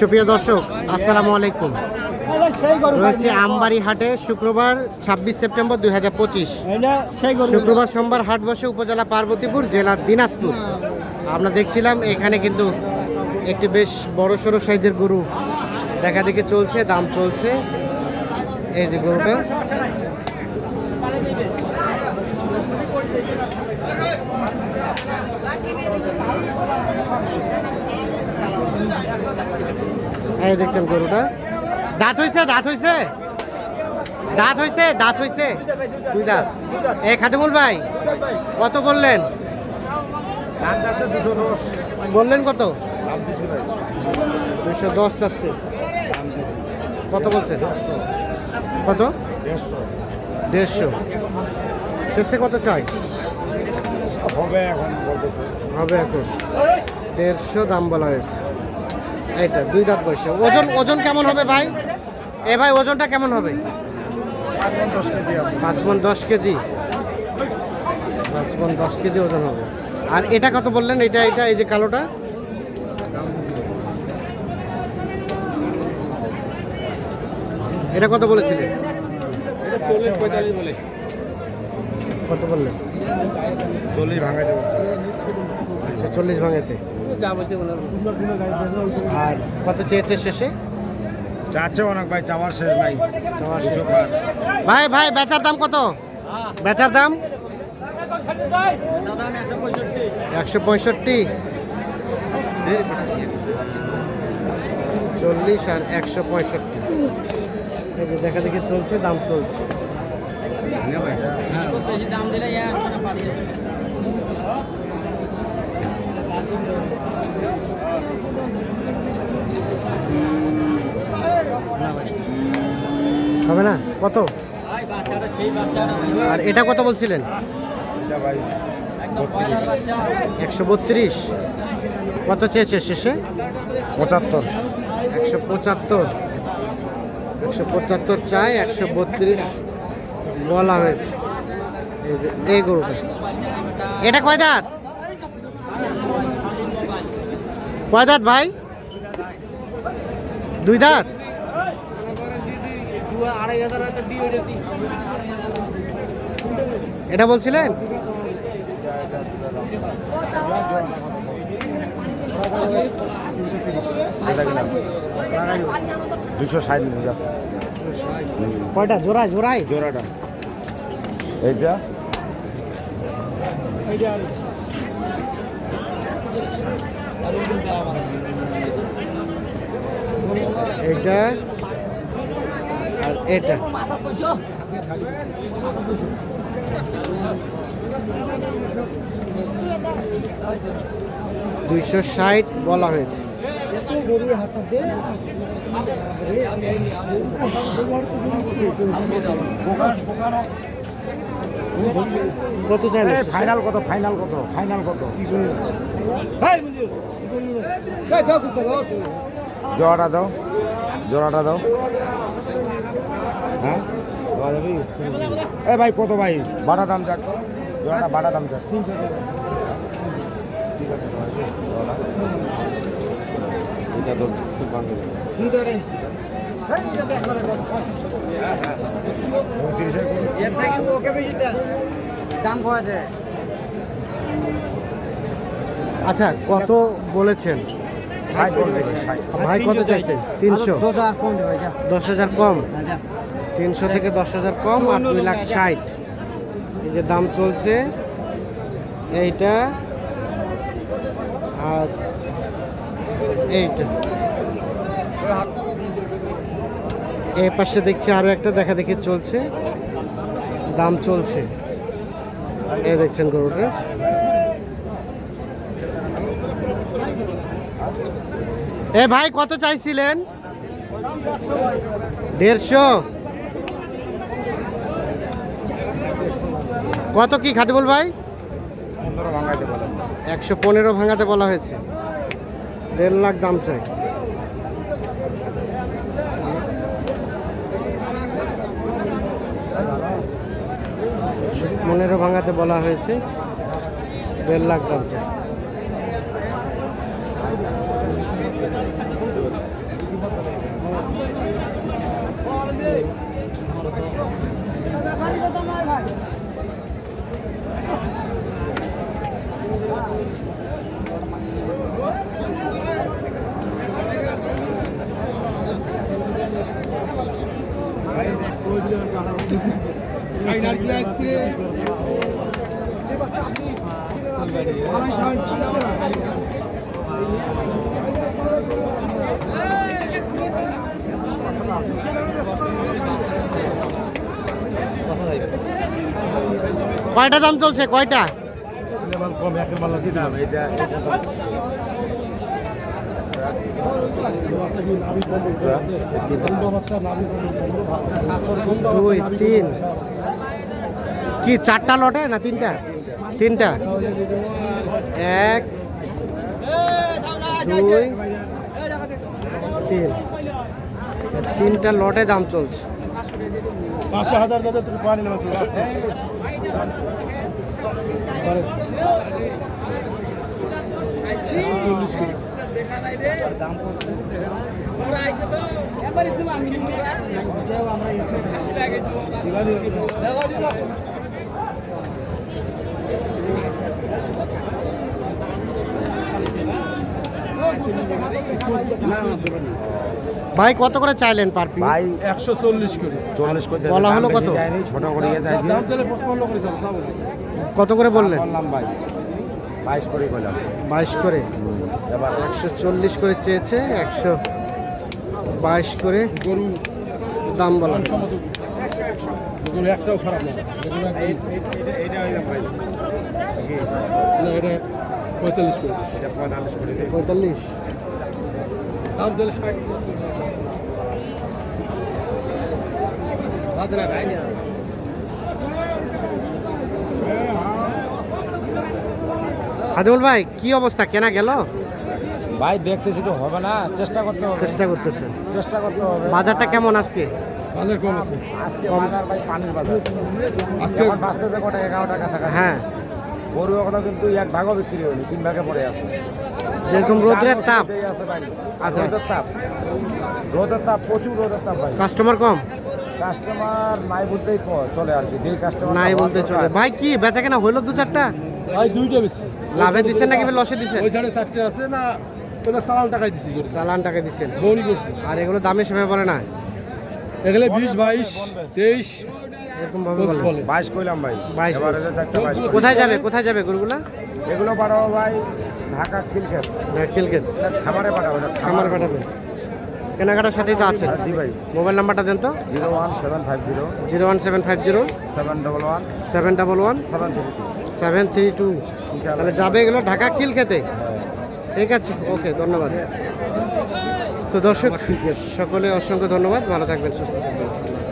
সুপ্রিয় দর্শক, আসসালামু আলাইকুম। রয়েছে আমবাড়ি হাটে শুক্রবার ছাব্বিশ সেপ্টেম্বর দুই হাজার পঁচিশ। শুক্রবার সোমবার হাট বসে উপজেলা পার্বতীপুর, জেলা দিনাজপুর। আমরা দেখছিলাম, এখানে কিন্তু একটি বেশ বড় সড়ো সাইজের গরু দেখা দেখে চলছে, দাম চলছে। এই যে গরুটা। এই দেখছেন গরুটা। দাঁত হইছে দাঁত হইছে। দাঁত হইছে দাঁত হইছে। দুই দাঁত। এ খাদিমুল ভাই কত বললেন? বললেন কত? দুইশো দশ চাচ্ছে। কত বলছেন কত? দেড়শো। শেষে কত চাই? হবে এখন হবে এখন। দেড়শো দাম বলা হয়েছে। এইটা দুই দাঁত বয়সে। ওজন ওজন কেমন হবে ভাই? এ ভাই ওজনটা কেমন হবে? পাঁচ মন দশ কেজি। পাঁচ মন দশ কেজি ওজন হবে। আর এটা কত বললেন? এটা এটা এই যে কালোটা? এটা কত বলেছিলেন? কত বললেন? চল্লিশ ভাঙা চল্লিশ ভাঙেতে যা বলছে আর কত চেয়েছে শেষে? যাচ্ছে অনেক ভাই চাওয়ার শেষ নাই। চাওয়ার শেষ ভাই ভাই বেচার দাম কত? বেচার দাম? একশো পঁয়ষট্টি। চল্লিশ আর একশো পঁয়ষট্টি। এই যে দেখা দেখি চলছে দাম চলছে। হবে না? কত? আর এটা কত বলছিলেন? একশো বত্রিশ। কত চেয়েছে শেষে? পঁচাত্তর। একশো পঁচাত্তর। একশো পঁচাত্তর চাই একশো বত্রিশ বলা হয়েছে। এই গরুটা। এটা কয় দাঁত? কয় দাঁত ভাই? দুই দাঁত? এটা বলছিলেন? দুশো ষাট কয়টা? জোড়ায় জোড়ায়? জোড়াটা। এইটা? এটা আর এটা। দুইশো ষাট বলা হয়েছে। কত চাইলে? ফাইনাল কত ফাইনাল কত ফাইনাল কত? জোড়াটা দাও জোড়াটা দাও। হ্যাঁ? এ ভাই কত ভাই? বাটা দাম যাক জোড়াটা বাটা দাম যাক তিনশো টাকা। ঠিক আছে এটা তো খুব ভাঙে পঁয়ত্রিশের করুন। দাম পাওয়া যায় আচ্ছা কত বলেছেন ভাই কত চাইছেন তিনশো দশ হাজার কম দেবে যা। দশ হাজার কম? যা। তিনশো থেকে দশ হাজার কম আর দুই লাখ ষাট। এই যে দাম চলছে এইটা আর এইটা। এই পাশে দেখছি আরও একটা দেখা দেখি চলছে। দাম চলছে। এ দেখছেন গরুটা। এ ভাই, কত চাইছিলেন? দেড়শো। কত কি খাদিবুল ভাই? একশো পনেরো ভাঙাতে বলা হয়েছে। দেড় লাখ দাম চাই। মনেরো ভাঙাতে বলা হয়েছে দেড় লাখ দাম চাই Thank you. কয়টা দাম চলছে? কয়টা? দুই তিন। কি চারটা লটে না তিনটা? তিনটা। এক দুই তিন। তিনটা লটে দাম চলছে। পাঁচশো হাজার কত ভাই কত করে চাইলেন পার পিস ভাই একশো চল্লিশ করে। চল্লিশ করে বলা হলো কত? ছোট করে সব কত করে বললেন? বললাম ভাই বাইশ করে বললাম। বাইশ করে? এবার একশো চল্লিশ করে চেয়েছে একশো বাইশ করে গরু। দাম বলা গরু একটাও খারাপ না। পঁয়তাল্লিশ করে দিস। পঁয়তাল্লিশ। দাম তাহলে ষাট। ভাই কি অবস্থা? কেনা গেল? ভাই দেখতেছি তো হবে না। চেষ্টা করতে হবে। চেষ্টা করতেছে। চেষ্টা করতে হবে। বাজারটা কেমন আজকে? বাজার কম আছে। আজকে বাজার ভাই পানির বাজার। আজকে বাঁচতেছে কটা? এগারো টাকা থাকা হ্যাঁ। গরু এখনও কিন্তু এক ভাগও বিক্রি হয়নি তিন ভাগে পড়ে আছে। যেরকম রোদ্রের তাপ। আছে ভাই আচ্ছা। রোদের তাপ। রোদের তাপ প্রচুর রোদের তাপ ভাই। কাস্টমার কম? কাস্টমার নাই বলতেই ক- চলে আর কি যেই কাস্টমার নাই বলতে চলে। ভাই কি বেচা কেনা হইল দু চারটা? ভাই দুইটা বেশি লাভে দিচ্ছেন নাকি লসে দিচ্ছেন ওই সাড়ে চারটে আছে না চালান টাকায় দিছি চালান টাকা দিচ্ছেন বৌনি করছি। আর এগুলো দামে সেভাবে পড়ে না? এখানে বিশ বাইশ তেইশ এরকম ভাবে বলে? বাইশ কইলাম ভাই। বাইশ কোথায় যাবে কোথায় যাবে গরুগুলা? এগুলো পাঠাবো ভাই ঢাকা খিলক্ষেত। খিলকেত এটা খামারে পাঠাবো খামার। কেনাকাটার সাথেই তো আছে হ্যাঁ, জি ভাই। মোবাইল নাম্বারটা দেন তো। Zero one seven five zero. Zero one seven five zero. Seven double one. Seven double one. Seven three two. Seven three two. তাহলে যাবে এগুলো ঢাকা খিল খেতে ঠিক আছে ওকে ধন্যবাদ। তো দর্শক সকলে অসংখ্য ধন্যবাদ। ভালো থাকবেন সুস্থ থাকবেন।